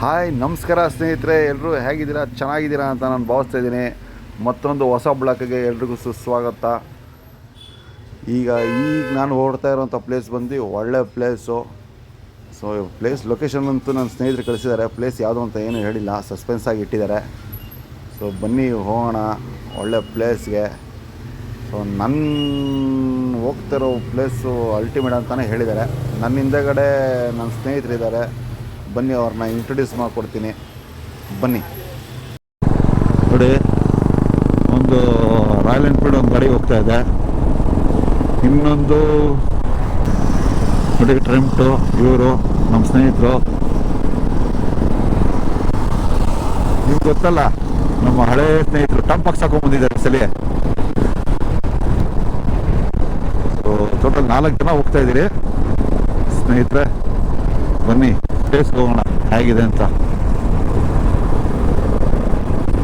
Hi, ನಮಸ್ಕಾರ ಸ್ನೇಹಿತರೆ ಎಲ್ಲರೂ ಹೇಗಿದ್ದೀರಾ? ಚೆನ್ನಾಗಿದ್ದೀರಾ ಅಂತ ನಾನು ಭಾವಿಸ್ತಾ ಇದ್ದೀನಿ. ಮತ್ತೊಂದು ಹೊಸ ಬ್ಲಾಕ್ಗೆ ಎಲ್ರಿಗೂ ಸುಸ್ವಾಗತ. ಈಗ ಈಗ ನಾನು ಓಡ್ತಾ ಇರೋಂಥ ಪ್ಲೇಸ್ ಬಂದು ಒಳ್ಳೆ ಪ್ಲೇಸು ಸೊ ಪ್ಲೇಸ್ ಲೊಕೇಶನ್ ಅಂತೂ ನನ್ನ ಸ್ನೇಹಿತರು ಕಳಿಸಿದ್ದಾರೆ. ಪ್ಲೇಸ್ ಯಾವುದು ಅಂತ ಏನು ಹೇಳಿಲ್ಲ. ಸಸ್ಪೆನ್ಸ್ ಆಗಿ ಇಟ್ಟಿದ್ದಾರೆ. ಸೊ ಬನ್ನಿ, ಹೋಗೋಣ. ಒಳ್ಳೆ ಪ್ಲೇಸ್ಗೆ ಸೊ ನನ್ನ ಹೋಗ್ತಿರೋ ಪ್ಲೇಸು ಅಲ್ಟಿಮೇಟ್ ಅಂತಲೇ ಹೇಳಿದ್ದಾರೆ. ನನ್ನ ಹಿಂದೆಗಡೆ ನನ್ನ ಸ್ನೇಹಿತರಿದ್ದಾರೆ. ಬನ್ನಿ ಅವ್ರನ್ನ ಇಂಟ್ರೊಡ್ಯೂಸ್ ಮಾಡಿಕೊಡ್ತೀನಿ. ಬನ್ನಿ. ನೋಡಿ, ಒಂದು ರಾಯಲ್ ಎನ್ಫೀಲ್ಡ್ ಒಂದು ಗಾಡಿ ಹೋಗ್ತಾ ಇದೆ. ಇನ್ನೊಂದು ನೋಡಿ ಟ್ರೆಂಟು ಇವರು ನಮ್ಮ ಸ್ನೇಹಿತರು. ನಿಮ್ಗೆ ಗೊತ್ತಲ್ಲ, ನಮ್ಮ ಹಳೆ ಸ್ನೇಹಿತರು ಟಂಪಾಕ್ಸ್ ಹಾಕೊಂಡ್ಬಂದಿದ್ದಾರೆ ಸಲಿ. ಸೊ ಟೋಟಲ್ ನಾಲ್ಕು ಜನ ಹೋಗ್ತಾ ಇದ್ದೀರಿ. ಸ್ನೇಹಿತರೆ, ಬನ್ನಿ. ಪ್ಲೇಸ್ಗೆ ಹೋಗೋಣ ಹೇಗಿದೆ ಅಂತ.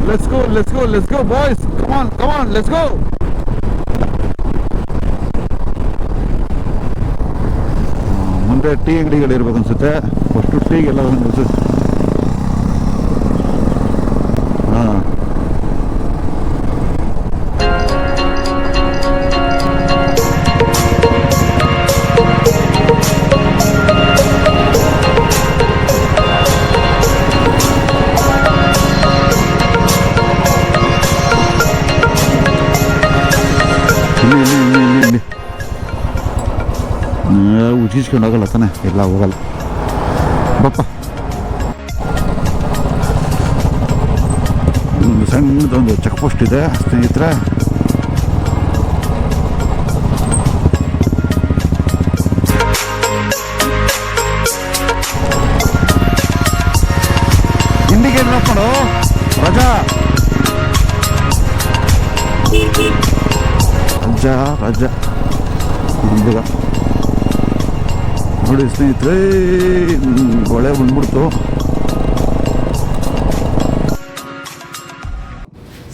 Let's go let's go let's go boys come on come on let's go ಮುಂದೆ ಟೀ ಅಂಗಡಿಗಳು ಇರ್ಬೇಕು ಅನ್ಸುತ್ತೆ ಫಸ್ಟು ಟೀಗೆಲ್ಲ ಒಂದು ಉಜಿಸ್ಕೊಂಡು ಹೋಗಲ್ಲ ತಾನೆ ಎಲ್ಲ ಹೋಗಲ್ಲ. ಬಪ್ಪ. ಒಂದು ಸಣ್ಣದೊಂದು ಚೆಕ್ ಪೋಸ್ಟ್ ಇದೆ, ಸ್ನೇಹಿತರೆ. ಹಿಂದಿಗೆ ನೋಡ್ಕೊಂಡು ರಜಾ. ರಜಾ ರಜಾ. ನೋಡಿ ಸ್ನೇಹಿತರೆ ಹೊಳೆ ಬಂದ್ಬಿಡ್ತು.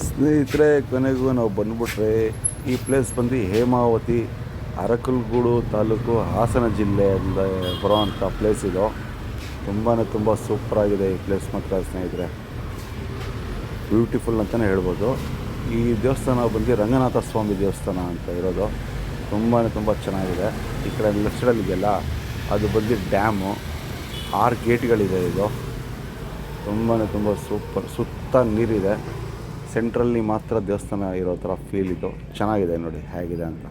ಸ್ನೇಹಿತರೆ, ಕೊನೆಗೂ ನಾವು ಬಂದ್ಬಿಟ್ರೆ ಈ ಪ್ಲೇಸ್ ಬಂದು ಹೇಮಾವತಿ, ಅರಕಲ್ಗೂಡು ತಾಲೂಕು ಹಾಸನ ಜಿಲ್ಲೆಯಿಂದ ಬರೋವಂಥ ಪ್ಲೇಸ್ ಇದು. ತುಂಬಾ ತುಂಬ ಸೂಪರಾಗಿದೆ ಈ ಪ್ಲೇಸ್ ಮಾತ್ರ ಸ್ನೇಹಿತರೆ. ಬ್ಯೂಟಿಫುಲ್ ಅಂತಲೇ ಹೇಳ್ಬೋದು. ಈ ದೇವಸ್ಥಾನ ಬಂದು ರಂಗನಾಥ ಸ್ವಾಮಿ ದೇವಸ್ಥಾನ ಅಂತ ಇರೋದು. ತುಂಬಾ ತುಂಬ ಚೆನ್ನಾಗಿದೆ. ಈ ಕಡೆ ಲೆಫ್ಟ್ ಇದೆಯಲ್ಲ ಅದು ಬಂದು ಡ್ಯಾಮು ಆರು ಗೇಟ್ಗಳಿದೆ ಇದು. ತುಂಬಾ ತುಂಬ ಸೂಪರ್, ಸುತ್ತ ನೀರಿದೆ. ಸೆಂಟ್ರಲ್ಲಿ ಮಾತ್ರ ದೇವಸ್ಥಾನ ಇರೋ ಥರ ಫೀಲ್ ಇದು. ಚೆನ್ನಾಗಿದೆ ನೋಡಿ, ಹೇಗಿದೆ ಅಂತ.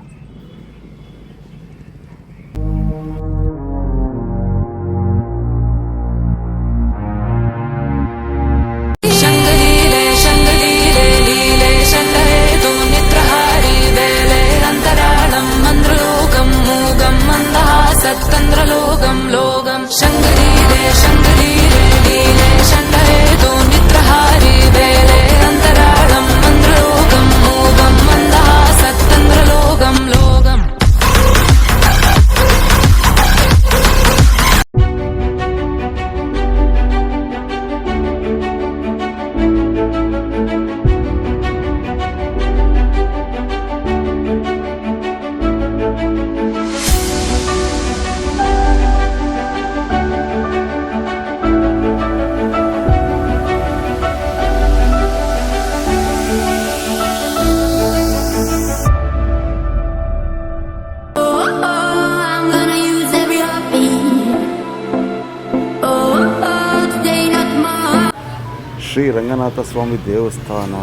ಸ್ವಾಮಿ ದೇವಸ್ಥಾನ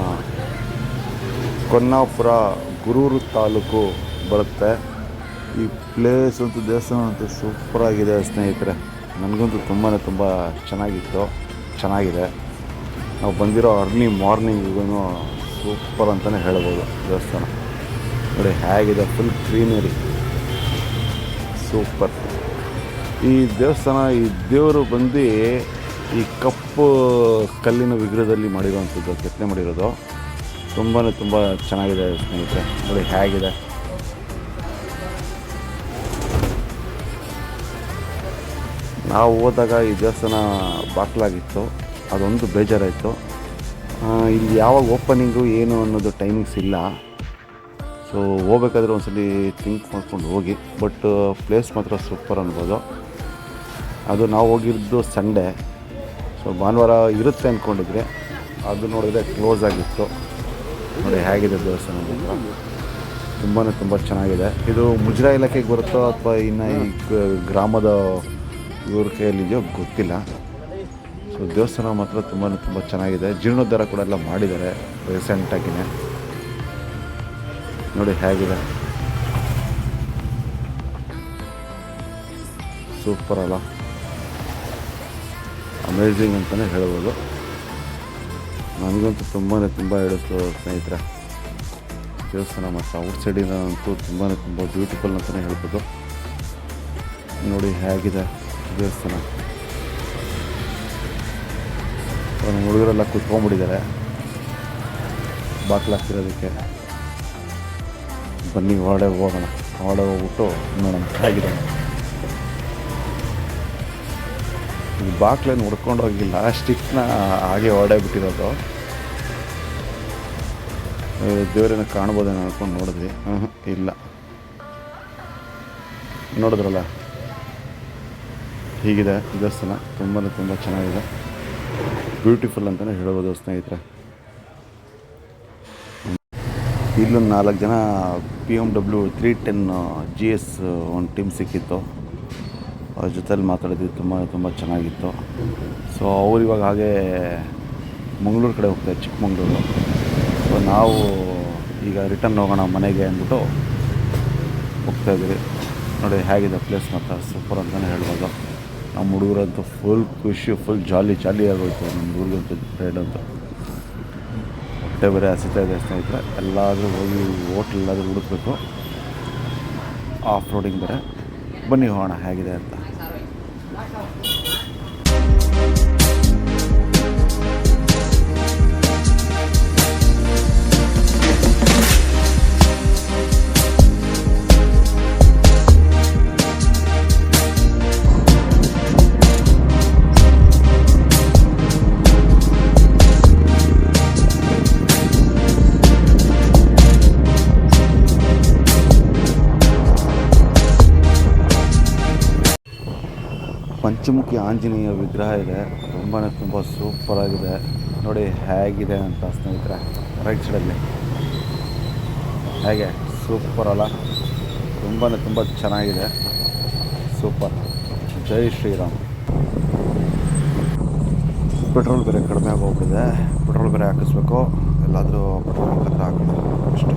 ಕೊನ್ನಾಪುರ ಗುರೂರು ತಾಲೂಕು ಬರುತ್ತೆ. ಈ ಪ್ಲೇಸ್ ಅಂತೂ ದೇವಸ್ಥಾನ ಅಂತೂ ಸೂಪರಾಗಿದೆ ಸ್ನೇಹಿತರೆ. ನನಗಂತೂ ತುಂಬಾ ತುಂಬ ಚೆನ್ನಾಗಿತ್ತು. ಚೆನ್ನಾಗಿದೆ. ನಾವು ಬಂದಿರೋ ಅರ್ಲಿ ಮಾರ್ನಿಂಗಿಗೂ ಸೂಪರ್ ಅಂತಲೇ ಹೇಳ್ಬೋದು ದೇವಸ್ಥಾನ. ನೋಡಿ, ಹೇಗಿದೆ ಫುಲ್ ಗ್ರೀನರಿ ಸೂಪರ್ ಈ ದೇವಸ್ಥಾನ, ಈ ದೇವರು ಬಂದು ಈ ಕಪ್ಪು ಕಲ್ಲಿನ ವಿಗ್ರಹದಲ್ಲಿ ಮಾಡಿರುವಂಥದ್ದು, ಕೆತ್ತನೆ ಮಾಡಿರೋದು. ತುಂಬಾ ತುಂಬ ಚೆನ್ನಾಗಿದೆ ಸ್ನೇಹಿತರೆ. ನೋಡಿ, ಹೇಗಿದೆ. ನಾವು ಹೋದಾಗ ಈ ದೇವಸ್ಥಾನ ಬಾಕ್ಲಾಗಿತ್ತು ಅದೊಂದು ಬೇಜಾರಾಯಿತು. ಇಲ್ಲಿ ಯಾವಾಗ ಓಪನಿಂಗು, ಏನು ಅನ್ನೋದು ಟೈಮಿಂಗ್ಸ್ ಇಲ್ಲ. ಸೊ ಹೋಗ್ಬೇಕಾದ್ರೆ ಒಂದ್ಸಲಿ ಥಿಂಕ್ ಮಾಡ್ಕೊಂಡು ಹೋಗಿ. ಬಟ್ ಪ್ಲೇಸ್ ಮಾತ್ರ ಸೂಪರ್ ಅನ್ಬೋದು. ಅದು ನಾವು ಹೋಗಿದ್ದು ಸಂಡೇ ಸೊ ಭಾನುವಾರ ಇರುತ್ತೆ ಅಂದ್ಕೊಂಡಿದ್ರೆ ಅದು ನೋಡಿದ್ರೆ ಕ್ಲೋಸ್ ಆಗಿತ್ತು. ನೋಡಿ, ಹೇಗಿದೆ ದೇವಸ್ಥಾನ ತುಂಬಾ ತುಂಬ ಚೆನ್ನಾಗಿದೆ. ಇದು ಮುಜರಾ ಇಲಾಖೆಗೆ ಬರುತ್ತೋ ಅಥವಾ ಇನ್ನು ಈ ಗ್ರಾಮದ ಇವ್ರ ಕೈಯಲ್ಲಿದೆಯೋ ಗೊತ್ತಿಲ್ಲ. ಸೊ ದೇವಸ್ಥಾನ ಮಾತ್ರ ತುಂಬಾ ತುಂಬ ಚೆನ್ನಾಗಿದೆ. ಜೀರ್ಣೋದ್ಧಾರ ಕೂಡ ಎಲ್ಲ ಮಾಡಿದ್ದಾರೆ ರೀಸೆಂಟಾಗಿಯೇ ನೋಡಿ, ಹೇಗಿದೆ. ಸೂಪರ್ ಅಲ್ಲ. ಅಮೇಝಿಂಗ್ ಅಂತಲೇ ಹೇಳ್ಬೋದು. ನನಗಂತೂ ತುಂಬಾ ತುಂಬ ಹೇಳಿಸ್ತು ಸ್ನೇಹಿತರೆ. ದೇವಸ್ಥಾನ ಮತ್ತು ಔಟ್ ಸೈಡಿಂದ ಅಂತೂ ತುಂಬಾ ತುಂಬ ಬ್ಯೂಟಿಫುಲ್ ಅಂತಲೇ ಹೇಳ್ಬೋದು. ನೋಡಿ ಹೇಗಿದೆ ದೇವಸ್ಥಾನ. ನಮ್ಮ ಹುಡುಗರೆಲ್ಲ ಕುತ್ಕೊಂಡ್ಬಿಟ್ಟಿದ್ದಾರೆ. ಬಾಕ್ಲಾಗ್ತಿರೋದಕ್ಕೆ ಬನ್ನಿ ಹೊರಡೆ ಹೋಗೋಣ. ಹೊರಡೆ ಹೋಗ್ಬಿಟ್ಟು ನೋಡೋಣ. ಹೇಗಿದೆ ಈ ಬಾಕ್ಲೇನು ಹುಡ್ಕೊಂಡು ಹೋಗಿಲ್ಲ. ಸ್ಟಿಕ್ನ ಹಾಗೆ ಹೊರಡೆ ಬಿಟ್ಟಿರೋದು. ದೇವರನ್ನ ಕಾಣ್ಬೋದೇನೋ ಅನ್ಕೊಂಡು ನೋಡಿದ್ವಿ. ಹ್ಞೂ ಇಲ್ಲ. ನೋಡಿದ್ರಲ್ಲ? ಹೀಗಿದೆ ದೇವಸ್ಥಾನ. ತುಂಬಾ ತುಂಬ ಚೆನ್ನಾಗಿದೆ. ಬ್ಯೂಟಿಫುಲ್ ಅಂತಲೇ ಹೇಳ್ಬೋದು ಸ್ನೇಹಿತರೆ. ಇಲ್ಲೊಂದು ನಾಲ್ಕು ಜನ P M W three ten G S ಒಂದು ಟೀಮ್ ಸಿಕ್ಕಿತ್ತು. ಅವ್ರ ಜೊತೆಲಿ ಮಾತಾಡಿದ್ವಿ, ತುಂಬ ತುಂಬ ಚೆನ್ನಾಗಿತ್ತು. ಸೊ ಅವ್ರು ಇವಾಗ ಹಾಗೆ ಮಂಗಳೂರು ಕಡೆ ಹೋಗ್ತಾರೆ ಚಿಕ್ಕಮಂಗ್ಳೂರು. ಸೊ ನಾವು ಈಗ ರಿಟರ್ನ್ ಹೋಗೋಣ ಮನೆಗೆ ಅಂದ್ಬಿಟ್ಟು ಹೋಗ್ತಾಯಿದ್ವಿ ನೋಡಿ, ಹೇಗಿದೆ ಪ್ಲೇಸ್ ಮಾತ್ರ? ಸೂಪರ್ ಅಂತಲೇ ಹೇಳ್ಬೋದು. ನಮ್ಮ ಹುಡುಗರಂತೂ ಫುಲ್ ಖುಷಿ ಫುಲ್ ಜಾಲಿ ಜಾಲಿ ಆಗೋಯ್ತು ನಮ್ಮ ಹುಡುಗರಂತೂ ರೈಡ್ ಅಂತ. ಹೊಟ್ಟೆ ಬೇರೆ ಹಸಿತಾ ಇದೆ, ಸ್ನೇಹಿತರೆ. ಎಲ್ಲಾದರೂ ಹೋಗಿ ಹೋಟ್ಲ್ ಎಲ್ಲಾದರೂ ಹುಡುಕ್ಬೇಕು. ಆಫ್ ರೋಡಿಂಗ್ ಬೇರೆ. ಬನ್ನಿ ಹೋಗೋಣ, ಹೇಗಿದೆ ಅಂತ. ಪಂಚಮುಖಿ ಆಂಜನೇಯ ವಿಗ್ರಹ ಇದೆ. ತುಂಬಾ ತುಂಬ ಸೂಪರಾಗಿದೆ ನೋಡಿ ಹೇಗಿದೆ ಅಂತ ಸ್ನೇಹಿತರೆ, ರೈಟ್ ಸೈಡಲ್ಲಿ ಹೇಗೆ? ಸೂಪರ್ ಅಲ್ಲ. ತುಂಬಾ ತುಂಬ ಚೆನ್ನಾಗಿದೆ. ಸೂಪರ್ ಜೈ ಶ್ರೀರಾಮ್. ಪೆಟ್ರೋಲ್ ಬೇರೆ ಕಡಿಮೆ ಆಗೋಗ್ಬಿಟ್ಟಿದೆ. ಪೆಟ್ರೋಲ್ ಬೇರೆ ಹಾಕಿಸ್ಬೇಕು. ಎಲ್ಲಾದರೂ ಪೆಟ್ರೋಲ್ ಹಾಕಿದ್ರೆ ಹಾಕಬೇಕು ಅಷ್ಟು.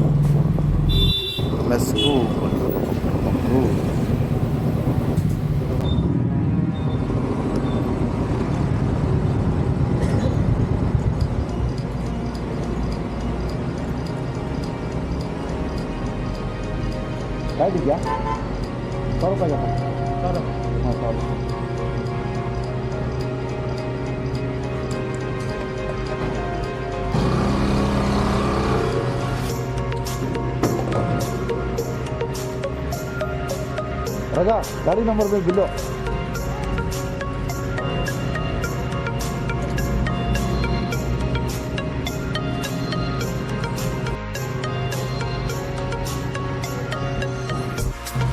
ಲೆಸ್ಕು ಇದೆಯಾ ಸಾವಿರ ರೂಪಾಯಿ ಹಾಂ ಸಾವಿರ ರಜಾ ಗಾಡಿ ನಂಬರ್ ಬೇಕು ಬಿಲ್ಲು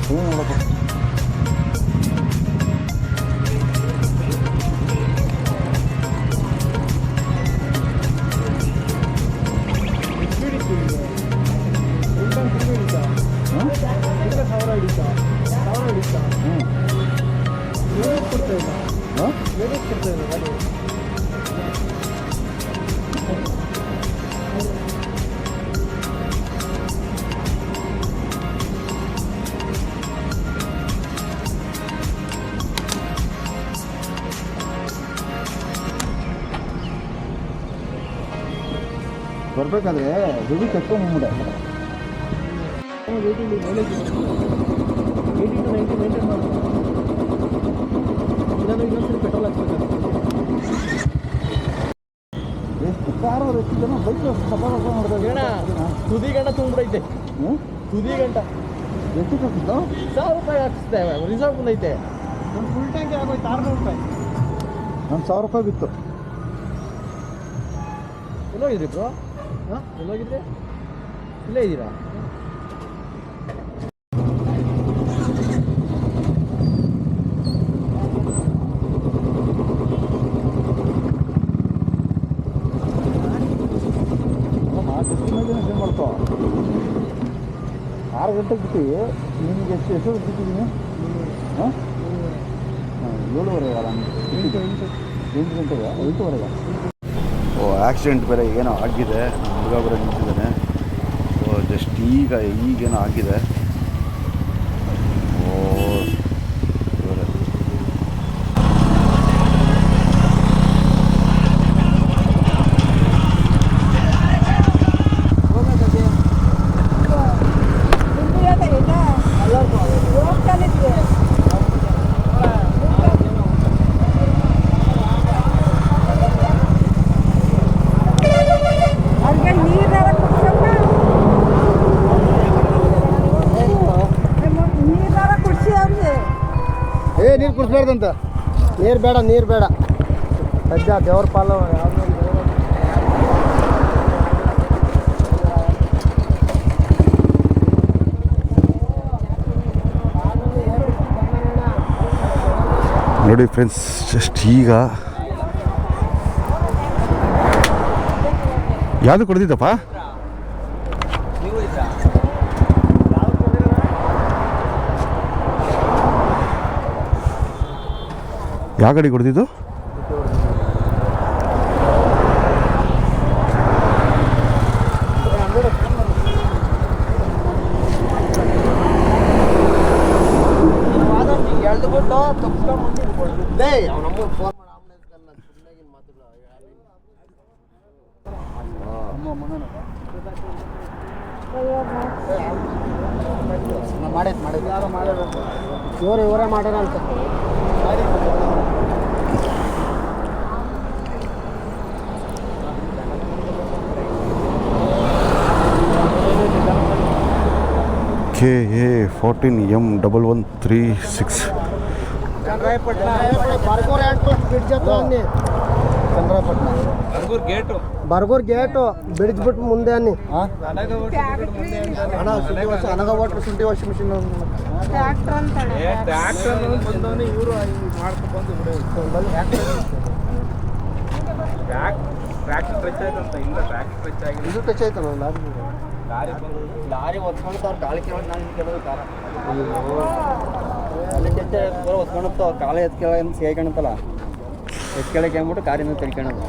ಏನು ನೋಡಪ್ಪ ಹಾಂ ಬರ್ಬೇಕಾದ್ರೆ ದುಡ್ಡು ಕಟ್ಕೊಂಡ್ಬಿಡೆ ಎಷ್ಟು ಕಾರ್ ಅವ್ರು ಎಷ್ಟು ಜನ ಬೈಕ್ ಗಣ ತುದಿ ಗಂಟ ತುಂಬಿಡೈತೆ ತುದಿ ಗಂಟ. ಎಷ್ಟು ಕಟ್ಟಿದ್ದು ಸಾವಿರ ರೂಪಾಯಿ ಬಿತ್ತು ರಿಸರ್ವ್ ಬಂದೈತೆ. ಒಂದು ಫುಲ್ ಟ್ಯಾಂಕ್ ಆಗೋಯ್ತು ಆರುನೂರು ರೂಪಾಯಿ. ಸಾವಿರ ರೂಪಾಯಿ ಬಿತ್ತು. ಎಲ್ಲೋಗಿದ್ರಿ ಬ್ರೋ ಹಾಂ? ಎಲ್ಲೋಗಿದ್ರೆ? ಇಲ್ಲೇ ಇದ್ದೀರಾ ಆರು ಗಂಟೆಗೆ ಬಿಟ್ಟು ನಿಮಗೆ ಎಷ್ಟು ಎಷ್ಟು ಬಿಟ್ಟಿದ್ದೀನಿ ಹಾಂ? ಏಳುವರೆಗೆ ಎಂಟು ಎಂಟು ಎಂಟು ಗಂಟೆಗೆ? ಎಂಟುವರೆಗೆ? ಓ ಆಕ್ಸಿಡೆಂಟ್ ಬೇರೆ ಏನೋ ಆಗಿದೆ. ಹುಡುಗ ಬರೋ ನಿಂತಿದ್ದಾನೆ. ಸೊ ಜಸ್ಟ್ ಈಗ ಈಗೇನೋ ಆಗಿದೆ. ಏ ನೀರು ಬೇಡ ನೀರು ಬೇಡ. ಸದ್ಯ ದೇವ್ರ ಪಾಲು ನೋಡಿ ಫ್ರೆಂಡ್ಸ್ ಜಸ್ಟ್ ಈಗ ಯಾವುದು ಕೊಡ್ತಿದ್ದಪ್ಪ ಯಾವ ಗಾಡಿ ಕೊಡ್ತಿದ್ದು ಎಳ್ದು ಬಿಟ್ಟು ತಪ್ಸ್ಕೊಂಡ್ ಲೇ ಅವ್ನ ಅಮ್ಮನ ಫೋನ್ ಮಾಡಿ ಆಂಬುಲೆನ್ಸ್ ಕಲ್ಲ ಗಾಡಿ ಮಾತುಗಳು ಮಾಡೈತೆ ಮಾಡೈತೆ ಯಾರೋ ಇವ್ರು ಇವರೇ ಮಾಡ್ಯಾರ ಅಂತ K A fourteen M double one three six Bargur gate bridge bridge ಬಿಟ್ಟು ಮುಂದೆ ಅನ್ನಿ ಅನಗ ವಾಟರ್ ಶುಂಠಿ ವಾಷಿಂಗ್ ಮಿಷಿನ್ ಇದು ಟಚ್ ಆಯ್ತಲ್ಲ ಲಾರಿ ಲಾರಿ ಒತ್ಕೊಂಡು ಕಾಲು ಕೇಳೋದು ನಾನು ಕೇಳೋದು ಕಾರ ಅಲ್ಲಿ ಟಚ್ ಒತ್ಕೊಂಡು ಕಾಲ ಎತ್ಕೇಳ ಅಂತ ಸೇರ್ಕೊಳತ್ತಲ್ಲ ಎತ್ಕೆಳಕ್ಕೆ ಅಂದ್ಬಿಟ್ಟು ಕಾರಿಂದ ತಿರ್ಕೊಳೋದು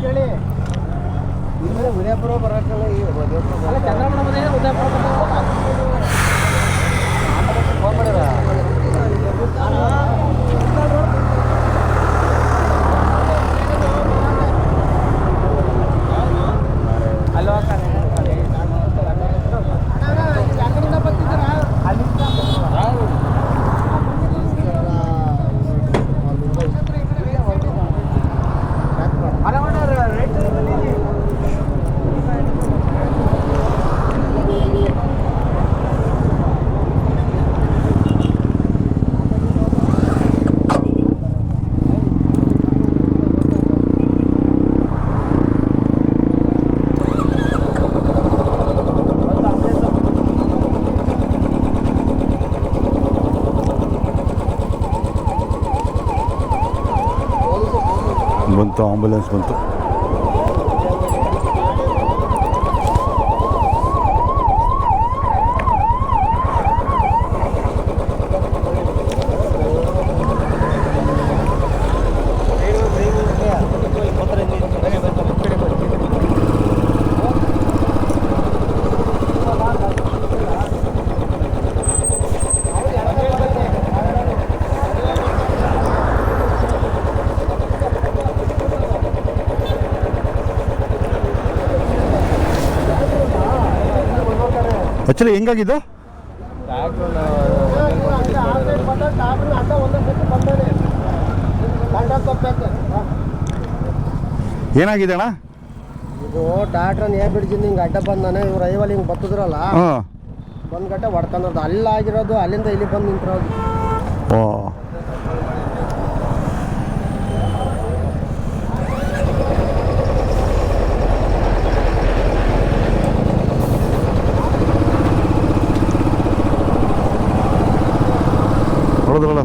ಕೇಳಿ. ಉದಯಪುರ ಬರೋಕ್ಕಲ್ಲ ಈ ಉದಯಪುರ ಫೋನ್ ಮಾಡ್ಯಾರ ಆಂಬುಲೆನ್ಸ್ ಬಂತು. ಆ್ಯಕ್ಚುಲಿ ಹೆಂಗಾಗಿದ್ದು ಏನಾಗಿದೆ ಅಣ್ಣ? ಇದು ಟ್ರಾಕ್ಟರ್ ಏ ಬಿಡ್ಜಿಂದ ಹಿಂಗೆ ಅಡ್ಡ ಬಂದಾನೆ ಇವ್ರು ಐವಲ್ಲಿ ಹಿಂಗೆ ಬತ್ತಿದ್ರಲ್ಲ? ಹಾಂ. ಬಂದ್ ಗಂಟೆ ಹೊಡ್ಕೊಂಡ್ರದ್ದು ಅಲ್ಲಾಗಿರೋದು ಅಲ್ಲಿಂದ ಇಲ್ಲಿ ಬಂದು ನಿಂತಿರೋದು. ಓ.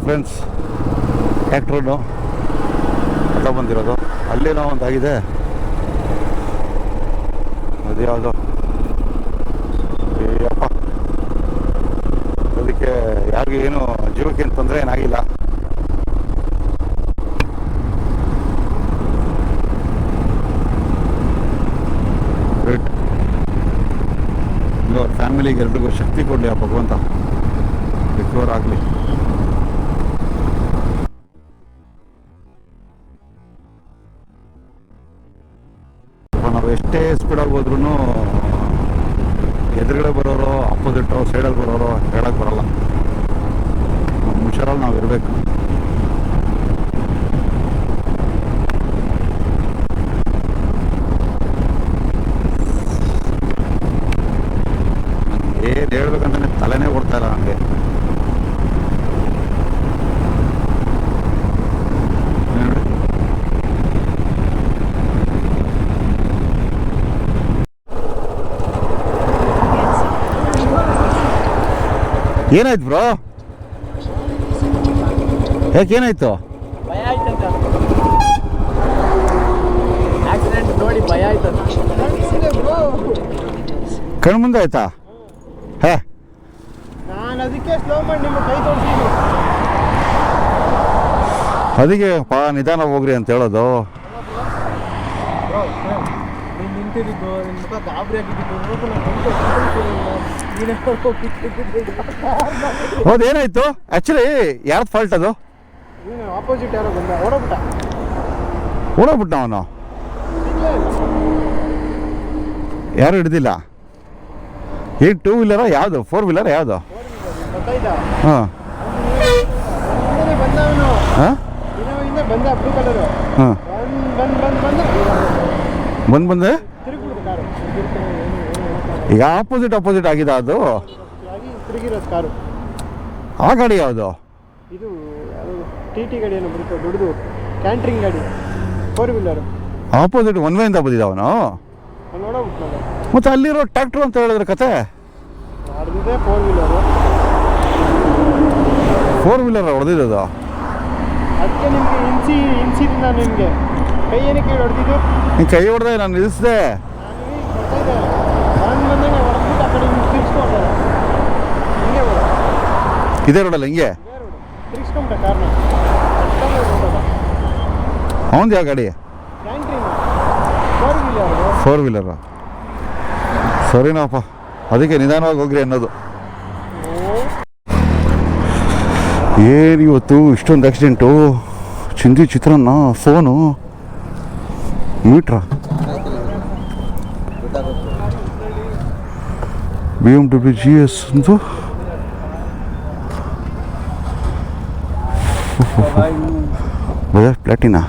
ಫ್ರೆಂಡ್ಸ್ ಟ್ಯಾಕ್ಟ್ರನ್ನು ತಗೊಂಬಂದಿರೋದು ಬಂದಿರೋದು. ಅಲ್ಲೇನೋ ಒಂದಾಗಿದೆ. ಅದು ಯಾವುದು. ಅಪ್ಪ ಅದಕ್ಕೆ ಯಾರಿಗೂ ಏನು ಜೀವಕ್ಕೆ ಏನು ತೊಂದರೆ ಏನಾಗಿಲ್ಲ ಫ್ಯಾಮಿಲಿಗೆ ಎಲ್ರಿಗೂ ಶಕ್ತಿ ಕೊಡಲಿ ಆ ಭಗವಂತ. ರಿಕವರ್ ಆಗಲಿ. ನಾವು ಎಷ್ಟೇ ಸ್ಪೀಡಾಗಿ ಹೋದ್ರೂ ಎದುರುಗಡೆ ಬರೋರು ಅಪೋಸಿಟು ಸೈಡಲ್ಲಿ ಬರೋರು ಹೇಳಕ್ಕೆ ಬರಲ್ಲ. ಹುಷಾರಲ್ಲಿ ನಾವು ಇರಬೇಕು ಏನು ಹೇಳ್ಬೇಕಂತಾನೆ ತಲೆನೇ ಓಡ್ತಾ ಇಲ್ಲ ನನಗೆ ಏನಾಯ್ತು ಬ್ರೋ? ಯಾಕೆ ಏನಾಯ್ತು? ಭಯ ಆಯ್ತಂತ. ಆಕ್ಸಿಡೆಂಟ್ ನೋಡಿ ಭಯ ಆಯ್ತಂತ. ಮುಂದೆ ಆಯ್ತಾ? ಹೇ. ನಾನು ಅದಕ್ಕೆ ಸ್ಲೋ ಮಾಡಿ ನಿಮ್ಮ ಕೈ ತೋರಿಸಿದ್ದೀನಿ. ಅದಕ್ಕೆ ಪಾ ನಿಧಾನ ಹೋಗ್ರಿ ಅಂತ ಹೇಳೋದು. ನಿಂತಿದ್ದು ಮುಖ ಗಾಬರಿ ಆಗಿದ್ದು ನೋಡು ಆಕ್ಚುಲಿ ಯಾರ್ದು ಫಾಲ್ಟ್ ಅದು? ಆಪೋಸಿಟ್ ಯಾರೋ ಬಂದ ಓಡೋಗ್ಬಿಟ್ಟ. ಓಡೋಗ್ಬಿಟ್ಟ ಅವನು? ಯಾರು ಹಿಡ್ದಿಲ್ಲ? ಏನು ಟೂ ವೀಲರ ಯಾವುದು? ಫೋರ್ ವೀಲರ್ ಯಾವುದು ಹಾಂ? ಹಾಂ ಬಂದು ಬಂದು ಬಂದು ಬಂದೆ ತಿರುಗ್ಬಿಡ್ತು ಕಾರು ತಿರುಗ್ತಾನೆ ಏನು ಏನು ಹೇಳಕ್ಕಾಗಲ್ಲ. ಈಗ ಆಪೋಸಿಟ್ ಅಪೋಸಿಟ್ ಆಗಿದೆ ಅದು. ಆ ಗಾಡಿ ಯಾವುದು? ಇದು ಟಿ ಟಿ ಗಾಡಿ ಏನೋ ಬರುತ್ತೆ ದೊಡ್ಡದು. ಕ್ಯಾಂಟ್ರಿಂಗ್ ಗಾಡಿ. ಫೋರ್ ವೀಲರ್ ಆಪೋಸಿಟ್ ಒನ್ ವೇಯಿಂದ ಬಂದಿದ್ದ ಅವನು? ಮತ್ತೆ ಅಲ್ಲಿರೋ ಟ್ರ್ಯಾಕ್ಟ್ರು ಅಂತ ಹೇಳಿದ್ರೆ ಕತೆ? ಫೋರ್ ವೀಲರು ಫೋರ್ ವೀಲರ್ ಹೊಡೆದಿದ್ದು ಅದಕ್ಕೆ ನಿಮಗೆ ಇನ್ಸಿ ಇನ್ಸಿದಿಂದ ನಿಮಗೆ. ಕೈ ಏನಕ್ಕೆ ಹೊಡೆದಿದ್ದು? ನೀನು ಕೈ ಹೊಡೆದೆ ನಾನು ನಿಲ್ಲಿಸಿದೆ ನಾನು ಬರ್ತಾ ಇದೆ ನಾನು ಬಂದಂಗೆ ಹೊಡೆದ್ಬಿಟ್ಟು ಆ ಕಡೆ ಹಿಂಗೆ ತಿರ್ಗಿಸ್ಕೊಂಡೆ ಹಿಂಗೆ ಬಿಡು ಇದೇ ರೋಡಲ್ಲ ಹಿಂಗೆ? ಅವನದು ಯಾವ ಗಾಡಿ? ಫೋರ್ ವೀಲರು ಸರಿನಪ್ಪ. ಅದಕ್ಕೆ ನಿಧಾನವಾಗಿ ಹೋಗ್ರಿ ಅನ್ನೋದು. ಏನು ಇವತ್ತು ಇಷ್ಟೊಂದು ಆಕ್ಸಿಡೆಂಟು ಚಿಂದಿ ಚಿತ್ರಾನ್ನ phone ಮೀಟ್ರಾ B M W G S ಒಂದು Bajaj Platina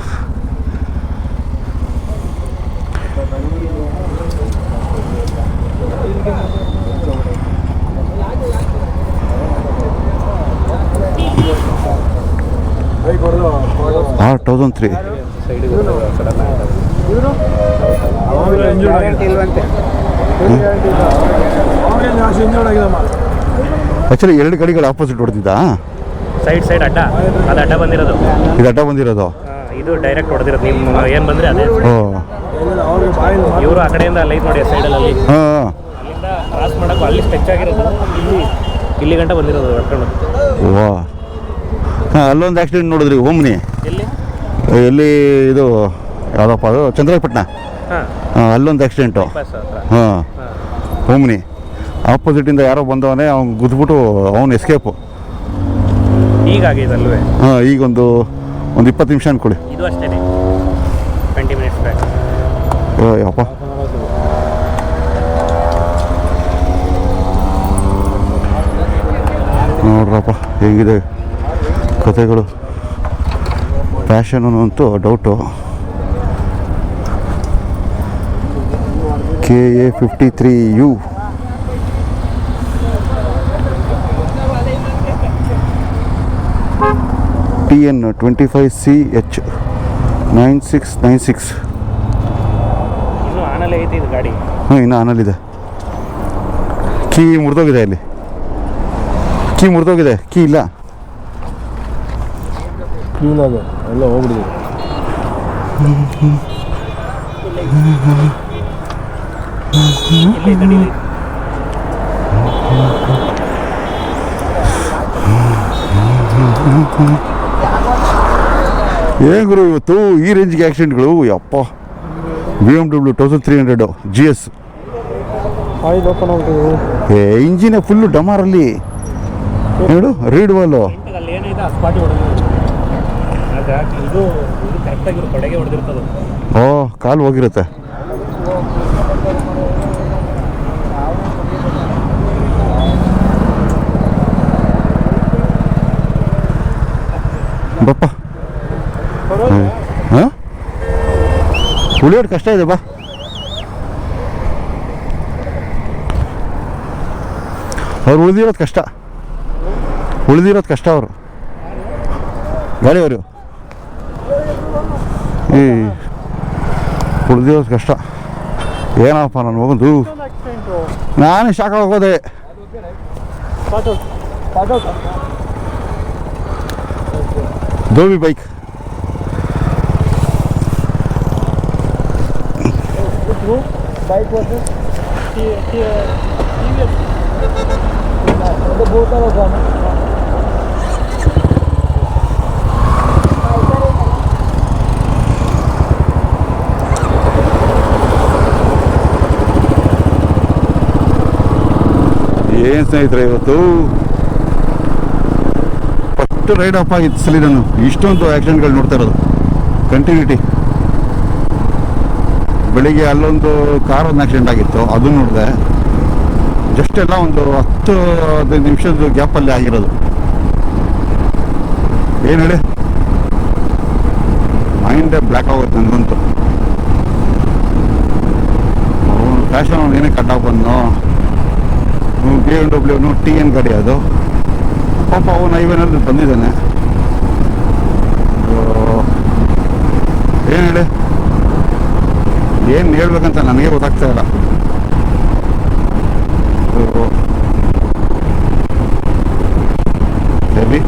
R thousand three actually ಎರಡು ಗಡಿಗಳು ಆಪೋಸಿಟ್ ಹೊಡೆದಿದ್ದ? ಸೈಡ್ ಸೈಡ್ ಅಡ್ಡ. ಅದು ಅಡ್ಡ ಬಂದಿರೋದು. ಇದು ಅಡ್ಡ ಬಂದಿರೋದು? ಇದು ಡೈರೆಕ್ಟ್ ಹೊಡೆದಿರೋದು. ನಿಮ್ಮ ಏನು ಬಂದ್ರೆ ಅದೇ. ಓ. ಇವರು ಆ ಕಡೆಯಿಂದ ಅಲ್ಲಿ ನೋಡಿ ಸೈಡಲ್ಲಿ ಅಲ್ಲಿ. ಹಾಂ ಅಲ್ಲಿಂದ ಕ್ರಾಸ್ ಮಾಡೋಕ್ಕೂ ಅಲ್ಲಿ ಸ್ಟೆಚ್ ಆಗಿರೋದು. ಇಲ್ಲಿ ಇಲ್ಲಿ ಗಂಟ ಬಂದಿರೋದು ಹೊಡ್ಕೊಂಡು ಹಾಂ ಅಲ್ಲೊಂದು ಆಕ್ಸಿಡೆಂಟ್ ನೋಡಿದ್ರಿ ಓಮ್ನಿ? ಎಲ್ಲಿ? ಎಲ್ಲಿ ಇದು ಯಾವುದಪ್ಪ ಅದು? ಚಂದ್ರಪಟ್ಟಣ ಹಾಂ. ಅಲ್ಲೊಂದು ಹತ್ರ. ಹಾಂ. ಓಮ್ನಿ. ಆಪೋಸಿಟಿಂದ ಯಾರೋ ಬಂದವನೇ ಅವ್ನು ಗುದ್ಬಿಟ್ಟು ಅವ್ನು ಎಸ್ಕೇಪು ಹೀಗಾಗಿದೆ ಅಲ್ವೇ ಹಾಂ ಈಗ ಒಂದು ಇಪ್ಪತ್ತು ನಿಮಿಷ ಅನ್ಕೊಳ್ಳಿ ಇದು ಅಷ್ಟೇ. ಟ್ವೆಂಟಿ ಮಿನಿಟ್ಸ್ ಬ್ಯಾಕ್ ಓ ಯಪ್ಪ. ನೋಡ್ರಪ್ಪ ಹೇಗಿದೆ ಕತೆಗಳು ಪ್ಯಾಷನ್ ಅಂತೂ doubt K A fifty three U T N twenty five C H nine six nine six ಇನ್ನೂ ಆನಲ್ಲೇ ಐತಿ ಇದು ಗಾಡಿ? ಹಾಂ ಇನ್ನು ಆನಲ್ಲಿದೆ ಕೀ ಮುರಿದೋಗಿದೆ ಅಲ್ಲಿ. ಕೀ ಮುರಿದೋಗಿದೆ ಕೀ ಇಲ್ಲ. ಕ್ಲೀನ್ ಅದು ಎಲ್ಲ ಹೋಗ್ಬಿಡಿದೆ ಇಲ್ಲೇ ತಡೀಲಿ ಏನು ಗುರು ಇವತ್ತು ಈ ರೇಂಜ್ಗೆ ಆ್ಯಕ್ಸಿಡೆಂಟ್ಗಳು ಯಪ್ಪ. B M W thousand three hundred G S ಏ ಇಂಜಿನೇ ಫುಲ್ಲು ಡಮಾರಲ್ಲಿ. ನೋಡು ರೀಡ್ ವಾಲು ಓ ಕಾಲು ಹೋಗಿರುತ್ತೆ. ಬಪ್ಪ ಹಾಂ ಉಳಿಯೋದು ಕಷ್ಟ ಇದೆ, ಬಾ. ಅವ್ರು ಉಳಿದಿರೋದು ಕಷ್ಟ. ಉಳಿದಿರೋದು ಕಷ್ಟ ಅವರು. ಗಾಳಿಯವರು ಈ ಉಳಿದಿರೋದು ಕಷ್ಟ. ಏನಪ್ಪ ನಾನು ಹೋಗೋದು ನಾನು ಶಾಖ ಹೋಗೋದೆ. Dhobi bike. Bike versus T T ಅದು ಬೋತಲ್ ಹೋಗೋಣ ಏನು ಸ್ನೇಹಿತರೆ ಇವತ್ತು ಫಸ್ಟ್ ರೈಡ್ ಆಫ್ ಆಗಿತ್ತು ಸಲ ನಾನು ಇಷ್ಟೊಂದು ಆಕ್ಸಿಡೆಂಟ್ಗಳು ನೋಡ್ತಾ ಇರೋದು. ಕಂಟಿನ್ಯೂಟಿ ಬೆಳಿಗ್ಗೆ ಅಲ್ಲೊಂದು ಕಾರ್ ಒಂದು ಆಕ್ಸಿಡೆಂಟ್ ಆಗಿತ್ತು, ಅದು ನೋಡಿದೆ. ಜಸ್ಟ್ ಎಲ್ಲ ಒಂದು ಹತ್ತು, ಹದಿನೈದು ನಿಮಿಷದ ಗ್ಯಾಪಲ್ಲಿ ಆಗಿರೋದು. ಏನು ಹೇಳಿ? ಮೈಂಡೇ ಬ್ಲ್ಯಾಕ್ ಆಗುತ್ತೆ ನನಗಂತೂ ಫ್ಯಾಷನ್ ಅವ್ನು ಏನೇ ಕಟ್ ಬಂದು ಬಿ ಎಂ ಡಬ್ಲ್ಯೂನು ಟಿ ಎನ್ ಗಾಡಿ ಅದು. ಪಾಪ ಅವನು ಹೈವೇನಲ್ಲಿ ಬಂದಿದ್ದಾನೆ. ಏನು ಹೇಳಿ? ಏನು ಹೇಳ್ಬೇಕಂತ ನನಗೆ ಗೊತ್ತಾಗ್ತಾ ಇಲ್ಲ. ಹೆವಿ